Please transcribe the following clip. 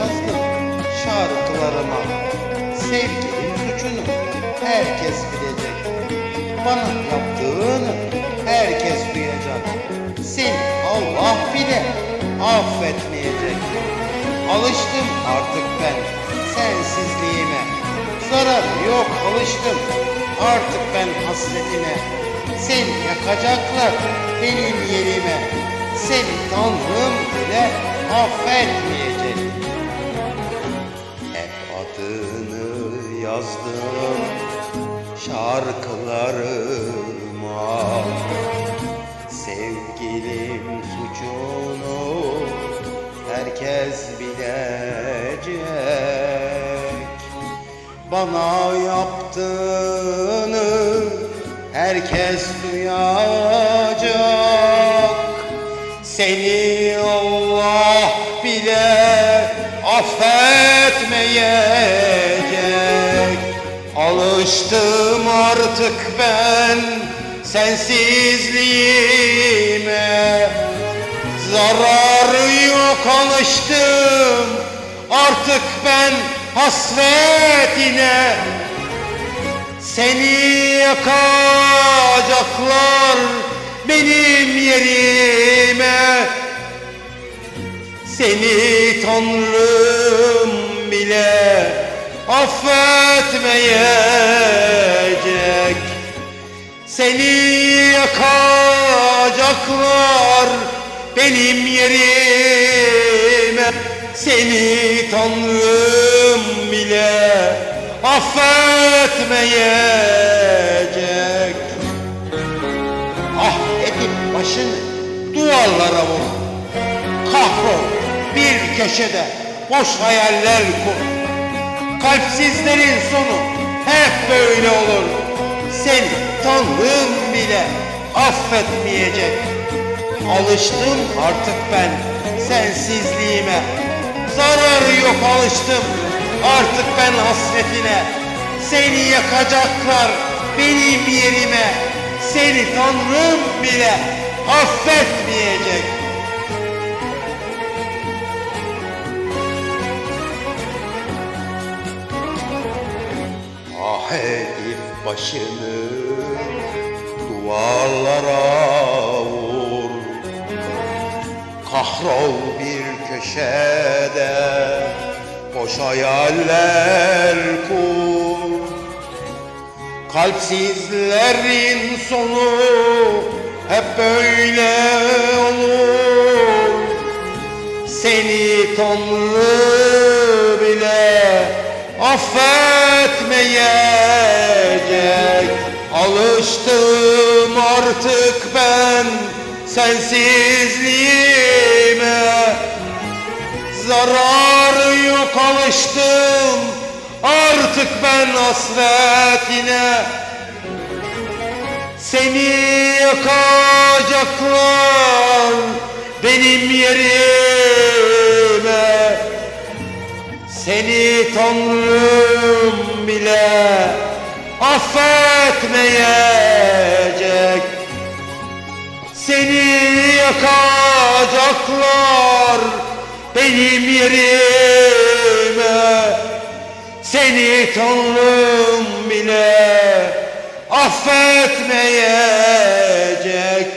yazdım şarkılarıma. Sevgilin suçunu herkes bilecek. Bana yaptığını herkes duyacak. Seni Allah bile affetmeyecek. Alıştım artık ben sensizliğime. Zarar yok alıştım artık ben hasretine. Seni yakacaklar benim yerime. Seni Tanrım bile affetmeyecek adını yazdım şarkılarıma. Sevgilim suçunu herkes bilecek. Bana yaptığını herkes duyacak. Seni Allah bile affetmeyecek Alıştım artık ben sensizliğime. Zararı yok alıştım artık ben hasretine. Seni yakacaklar benim yerime. Seni Tanrım bile affetmeyecek? Seni yakacaklar benim yerime. Seni Tanrım bile affetmeyecek. Ah edip başını duvarlara vur Kahrol bir köşede boş hayaller kur. Kalpsizlerin sonu hep böyle olur. Seni Tanrım bile affetmeyecek. Alıştım artık ben sensizliğime. Zararı yok alıştım. Artık ben hasretine. Seni yakacaklar benim yerime. Seni Tanrım bile affetmeyecek Edip başını duvarlara vur. Kahrol bir köşede boş hayaller kur. Kalpsizlerin sonu hep böyle olur. Seni Tanrı bile affetmeyecek Alıştım artık ben sensizliğime. Zararı yok alıştım artık ben hasretine. Seni yakacaklar benim yerime. Seni Tanrım Seni yakacaklar benim yerime. Seni Tanrım bile affetmeyecek